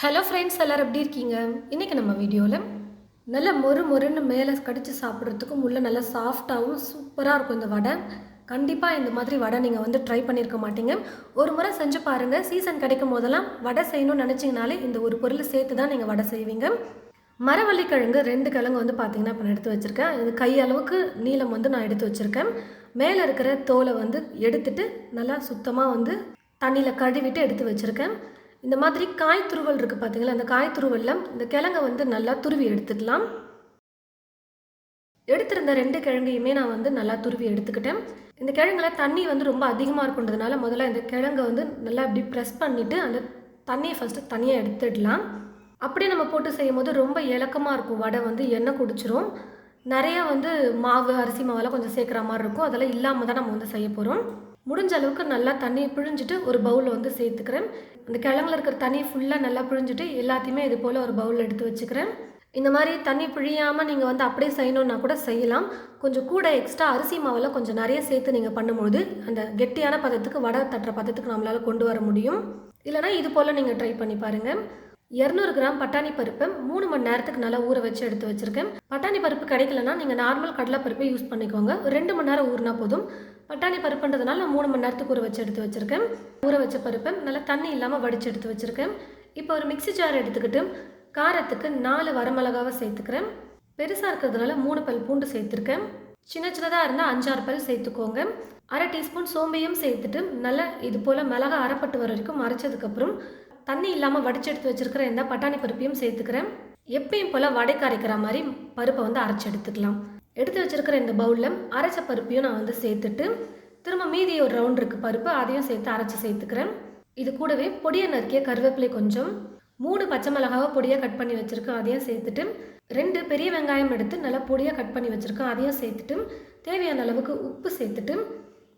Hello friends எல்லோரும் எப்படி இருக்கீங்க? இன்றைக்கி நம்ம வீடியோவில் நல்லா மொறு மொறுன்னு மேலே கடித்து சாப்பிட்றதுக்கும் உள்ளே நல்லா சாஃப்டாகவும் சூப்பராக இருக்கும் இந்த வடை. கண்டிப்பாக இந்த மாதிரி வடை நீங்கள் வந்து ட்ரை பண்ணியிருக்க மாட்டீங்க. ஒரு முறை செஞ்சு பாருங்கள் சீசன் கிடைக்கும் போதெல்லாம் வடை செய்யணும்னு நினச்சிங்கனாலே இந்த ஒரு பொருள் சேர்த்து தான் நீங்கள் வடை செய்வீங்க. மரவள்ளிக்கிழங்கு ரெண்டு கிழங்கு வந்து பார்த்தீங்கன்னா இப்போ நான் எடுத்து வச்சுருக்கேன். இது கை அளவுக்கு நீளம் வந்து நான் எடுத்து வச்சுருக்கேன். மேலே இருக்கிற தோலை வந்து எடுத்துட்டு நல்லா சுத்தமாக வந்து தண்ணியில் கழுவிட்டு எடுத்து வச்சுருக்கேன். இந்த மாதிரி காய் துருவல் இருக்குது பார்த்தீங்களா அந்த காய் துருவலில் இந்த கிழங்கை வந்து நல்லா துருவி எடுத்துக்கலாம். எடுத்திருந்த ரெண்டு கிழங்கையுமே நான் வந்து நல்லா துருவி எடுத்துக்கிட்டேன். இந்த கிழங்குல தண்ணி வந்து ரொம்ப அதிகமாக இருக்குன்றதுனால முதல்ல இந்த கிழங்கை வந்து நல்லா இப்படி ப்ரெஸ் பண்ணிவிட்டு அந்த தண்ணியை ஃபஸ்ட்டு தனியாக எடுத்துடலாம். அப்படியே நம்ம போட்டு செய்யும் போது ரொம்ப இலக்கமாக இருக்கும். வடை வந்து எண்ணெய் குடிச்சிரும். நிறையா வந்து மாவு அரிசி மாவெல்லாம் கொஞ்சம் சேர்க்குற மாதிரி இருக்கும். அதெல்லாம் இல்லாமல் தான் நம்ம வந்து செய்ய போகிறோம் முடிஞ்ச அளவுக்கு நல்லா தண்ணி பிழிஞ்சிட்டு ஒரு பவுலில் வந்து சேர்த்துக்கிறேன். அந்த கிழங்குல இருக்கிற தண்ணி ஃபுல்லாக நல்லா பிழிஞ்சிட்டு எல்லாத்தையுமே இது போல் ஒரு பவுலில் எடுத்து வச்சுக்கிறேன். இந்த மாதிரி தண்ணி பிழியாமல் நீங்கள் வந்து அப்படியே செய்யணுன்னா கூட செய்யலாம். கொஞ்சம் கூட எக்ஸ்ட்ரா அரிசி மாவெல்லாம் கொஞ்சம் நிறைய சேர்த்து நீங்கள் பண்ணும்போது அந்த கெட்டியான பதத்துக்கு வடை தட்டுற பதத்துக்கு நம்மளால் கொண்டு வர முடியும். இல்லைனா இது போல் நீங்கள் ட்ரை பண்ணி பாருங்கள் இரநூறு கிராம் பட்டாணி பருப்பை மூணு மணி நேரத்துக்கு நல்லா ஊற வச்சு எடுத்து வச்சுருக்கேன். பட்டாணி பருப்பு கிடைக்கலன்னா நீங்கள் நார்மல் கடலை பருப்பை யூஸ் பண்ணிக்கோங்க ரெண்டு மணி நேரம் ஊறினா போதும். பட்டாணி பருப்புன்றதுனால நான் மூணு மணி நேரத்துக்கு ஊற வச்சு எடுத்து வச்சுருக்கேன். ஊற வச்ச பருப்பை நல்லா தண்ணி இல்லாமல் வடித்து எடுத்து வச்சுருக்கேன். இப்போ ஒரு மிக்ஸி ஜார் எடுத்துக்கிட்டு காரத்துக்கு நாலு வரமிளகாவை சேர்த்துக்கிறேன். பெருசாக இருக்கிறதுனால மூணு பல் பூண்டு சேர்த்துருக்கேன். சின்ன சின்னதாக இருந்தால் அஞ்சாறு பல் சேர்த்துக்கோங்க. அரை டீஸ்பூன் சோம்பையும் சேர்த்துட்டு நல்லா இது போல் மிளகா அரைப்பட்டு வர வரைக்கும் அரைச்சதுக்கப்புறம் தண்ணி இல்லாமல் வடிச்சு எடுத்து வச்சுருக்கிற இந்த பட்டாணி பருப்பையும் சேர்த்துக்கிறேன். எப்பயும் போல் வடைக்கு அரைக்கிற மாதிரி பருப்பை வந்து அரைச்சி எடுத்துக்கலாம். எடுத்து வச்சுருக்கிற இந்த பவுலில் அரைச்ச பருப்பையும் நான் வந்து சேர்த்துட்டு திரும்ப மீதி ஒரு ரவுண்ட் இருக்குது பருப்பு அதையும் சேர்த்து அரைச்சி சேர்த்துக்கிறேன். இது கூடவே பொடியை நறுக்கிய கருவேப்பிலை கொஞ்சம் மூணு பச்சை மிளகாவை பொடியாக கட் பண்ணி வச்சுருக்கேன் அதையும் சேர்த்துட்டு ரெண்டு பெரிய வெங்காயம் எடுத்து நல்லா பொடியாக கட் பண்ணி வச்சுருக்கேன் அதையும் சேர்த்துட்டு தேவையான அளவுக்கு உப்பு சேர்த்துட்டு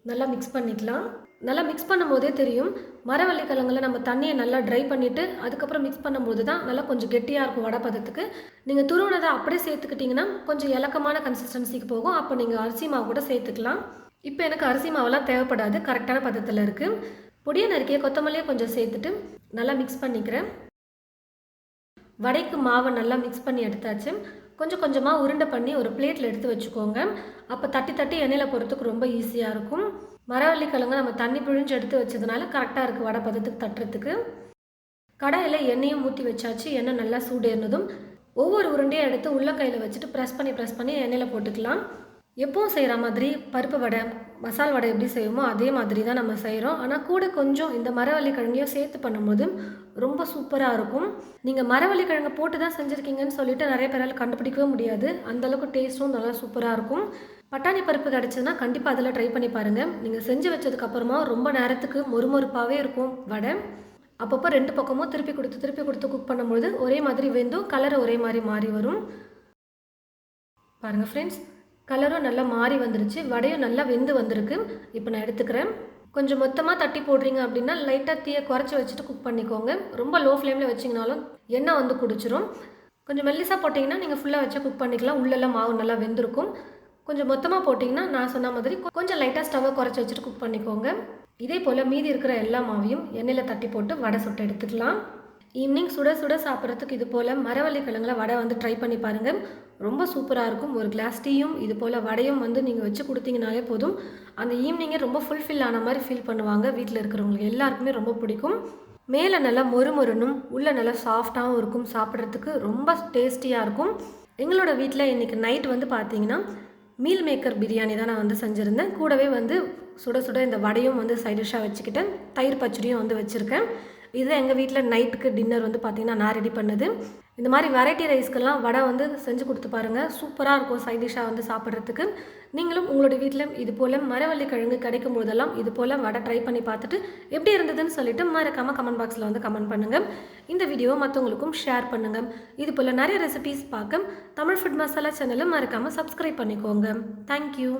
நல்லா மிக்ஸ் பண்ணிக்கலாம். நல்லா மிக்ஸ் பண்ணும் போதே தெரியும் மரவள்ளிக்கிழங்குல நம்ம தண்ணியை நல்லா ட்ரை பண்ணிவிட்டு அதுக்கப்புறம் மிக்ஸ் பண்ணும்போது தான் நல்லா கொஞ்சம் கெட்டியாக இருக்கும் வடை பதத்துக்கு. நீங்கள் துருவனதை அப்படியே சேர்த்துக்கிட்டிங்கன்னா கொஞ்சம் இலக்கமான கன்சிஸ்டன்சிக்கு போகும். அப்போ நீங்கள் அரிசி மாவு கூட சேர்த்துக்கலாம். இப்போ எனக்கு அரிசி மாவெல்லாம் தேவைப்படாது. கரெக்டான பதத்தில் இருக்குது பொடியை நறுக்கிய கொத்தமல்லியை கொஞ்சம் சேர்த்துட்டு நல்லா மிக்ஸ் பண்ணிக்கிறேன். வடைக்கு மாவை நல்லா மிக்ஸ் பண்ணி எடுத்தாச்சு. கொஞ்சம் கொஞ்சமாக உருண்டை பண்ணி ஒரு பிளேட்டில் எடுத்து வச்சுக்கோங்க. அப்போ தட்டி தட்டி எண்ணெயில் போகிறதுக்கு ரொம்ப ஈஸியாக இருக்கும். மரவள்ளி கிழங்கு நம்ம தண்ணி பிழிஞ்சு எடுத்து வச்சதுனால கரெக்டாக இருக்குது வடை பதத்துக்கு தட்டுறதுக்கு. கடாயில் எண்ணெயும் ஊற்றி வச்சாச்சு. எண்ணெய் நல்லா சூடேறினதும் ஒவ்வொரு உருண்டையும் எடுத்து உள்ளங்கையில் வச்சுட்டு ப்ரெஸ் பண்ணி ப்ரெஸ் பண்ணி எண்ணெயில் போட்டுக்கலாம். எப்பவும் செய்கிற மாதிரி பருப்பு வடை மசால் வடை எப்படி செய்வோமோ அதே மாதிரி தான் நம்ம செய்கிறோம் ஆனால் கூட கொஞ்சம் இந்த மரவள்ளி கிழங்கையும் சேர்த்து பண்ணும்போது ரொம்ப சூப்பராக இருக்கும். நீங்கள் மரவள்ளி கிழங்கு போட்டு தான் செஞ்சுருக்கீங்கன்னு சொல்லிட்டு நிறைய பேரால் கண்டுபிடிக்கவே முடியாது. அந்தளவுக்கு டேஸ்ட்டும் நல்லா சூப்பராக இருக்கும். பட்டாணி பருப்பு கிடச்சதுன்னா கண்டிப்பாக அதில் ட்ரை பண்ணி பாருங்கள் நீங்கள் செஞ்சு வச்சதுக்கப்புறமா ரொம்ப நேரத்துக்கு மொறுமொறுப்பாகவே இருக்கும் வடை. அப்பப்போ ரெண்டு பக்கமும் திருப்பி கொடுத்து திருப்பி கொடுத்து குக் பண்ணும்பொழுது ஒரே மாதிரி வெந்தும் கலர் ஒரே மாதிரி மாறி வரும். பாருங்கள் ஃப்ரெண்ட்ஸ் கலரும் நல்லா மாறி வந்துருச்சு. வடையும் நல்லா வெந்து வந்திருக்கு. இப்போ நான் எடுத்துக்கிறேன். கொஞ்சம் மொத்தமாக தட்டி போடுறீங்க அப்படின்னா லைட்டாக தீயை குறைச்சி வச்சுட்டு குக் பண்ணிக்கோங்க. ரொம்ப லோ ஃப்ளேமில் வச்சிங்கனாலும் எண்ணெய் வந்து குடிச்சிரும். கொஞ்சம் மெல்லிசாக போட்டிங்கன்னா நீங்கள் ஃபுல்லாக வச்சு குக் பண்ணிக்கலாம். உள்ளெல்லாம் மாவு நல்லா வெந்திருக்கும். கொஞ்சம் மொத்தமாக போட்டிங்கன்னா நான் சொன்ன மாதிரி கொஞ்சம் லைட்டாக ஸ்டவ்வை குறைச்சி வச்சுட்டு குக் பண்ணிக்கோங்க. இதே போல் மீதி இருக்கிற எல்லா மாவையும் எண்ணெயில் தட்டி போட்டு வடை சுட்டு எடுத்துக்கலாம். ஈவினிங் சுட சுட சாப்பிட்றதுக்கு இது போல் மரவள்ளி கிழங்குல வடை வந்து ட்ரை பண்ணி பாருங்கள் ரொம்ப சூப்பராக இருக்கும். ஒரு கிளாஸ் டீயும் இது போல் வடையும் வந்து நீங்கள் வச்சு கொடுத்தீங்கனாலே போதும். அந்த ஈவினிங்கே ரொம்ப ஃபுல்ஃபில் ஆன மாதிரி ஃபீல் பண்ணுவாங்க வீட்டில் இருக்கிறவங்களுக்கு. எல்லாருக்குமே ரொம்ப பிடிக்கும். மேலே நல்லா மொறு மொறுனும் உள்ளே நல்லா சாஃப்டாகவும் இருக்கும். சாப்பிட்றதுக்கு ரொம்ப டேஸ்டியாக இருக்கும். எங்களோட வீட்டில் இன்றைக்கி நைட் வந்து பார்த்தீங்கன்னா மீல் மேக்கர் பிரியாணி தான் நான் வந்து செஞ்சுருந்தேன். கூடவே வந்து சுட சுட இந்த வடையும் வந்து சைடிஷாக வச்சுக்கிட்டேன் தயிர் பச்சடியும் வந்து வச்சுருக்கேன். இது எங்கள் வீட்டில் நைட்டுக்கு டின்னர் வந்து பார்த்திங்கன்னா நான் ரெடி பண்ணது. இந்த மாதிரி வெரைட்டி ரைஸ்க்கெல்லாம் வடை வந்து செஞ்சு கொடுத்து பாருங்கள் சூப்பராக இருக்கும் சைட் டிஷ்ஷாக வந்து சாப்பிட்றதுக்கு. நீங்களும் உங்களோட வீட்டில் இது போல் மரவள்ளி கிழங்கு கிடைக்கும் போதெல்லாம் இது போல் வடை ட்ரை பண்ணி பார்த்துட்டு எப்படி இருந்ததுன்னு சொல்லிட்டு மறக்காமல் கமெண்ட் பாக்ஸில் வந்து கமெண்ட் பண்ணுங்கள் இந்த வீடியோவை மற்றவங்களுக்கும் ஷேர் பண்ணுங்கள் இது போல் நிறைய ரெசிபீஸ் பார்க்க தமிழ் ஃபுட் மசாலா சேனலை மறக்காமல் சப்ஸ்கிரைப் பண்ணிக்கோங்க. தேங்க்யூ